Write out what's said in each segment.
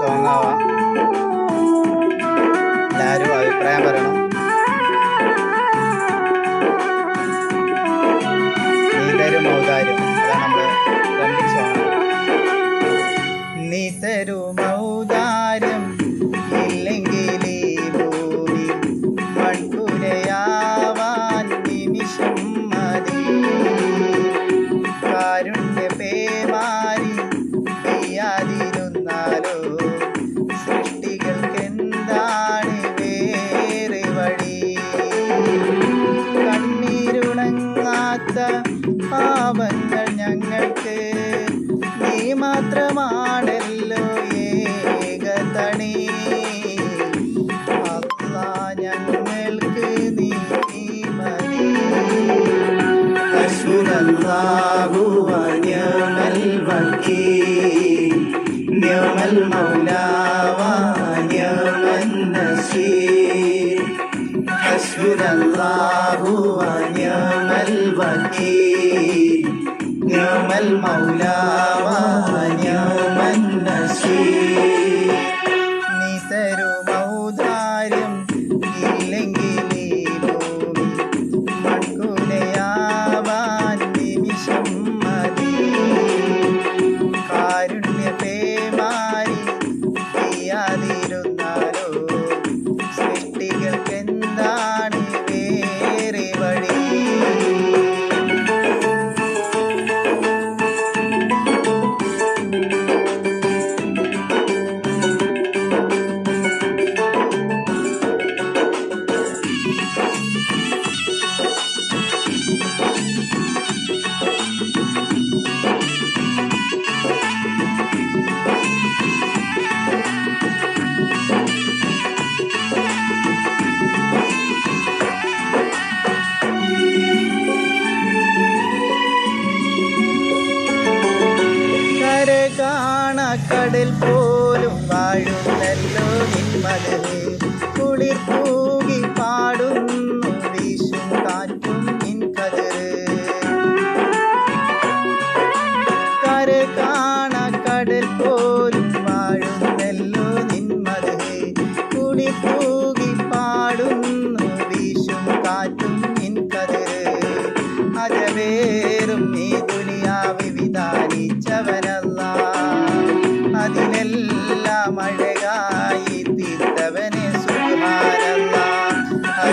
Song ആവാം എല്ലാവരും അഭിപ്രായം പറയണം. നീതരും ഔദാര്യം. അതാണ് നമ്മുടെ ട്രെൻഡിങ് സോങ് നീ പാപങ്ങൾ ഞങ്ങൾക്ക് നീ മാത്രമാണല്ലോ ഏകതണി അല്ലാ ഞങ്ങൾക്ക് നീ മതി حسبنا الله ونعم الوكيل نعم المولى ونعم النصير حسبنا الله ونعم الوكيل نعم المولى வாழும் நல்லோ என் மனமே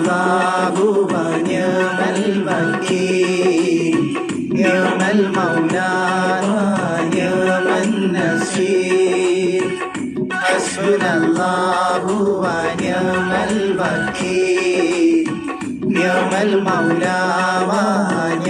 حسبنا الله ونعم الوكيل نعم المولى ونعم النصير حسبنا الله ونعم الوكيل نعم المولى ونعم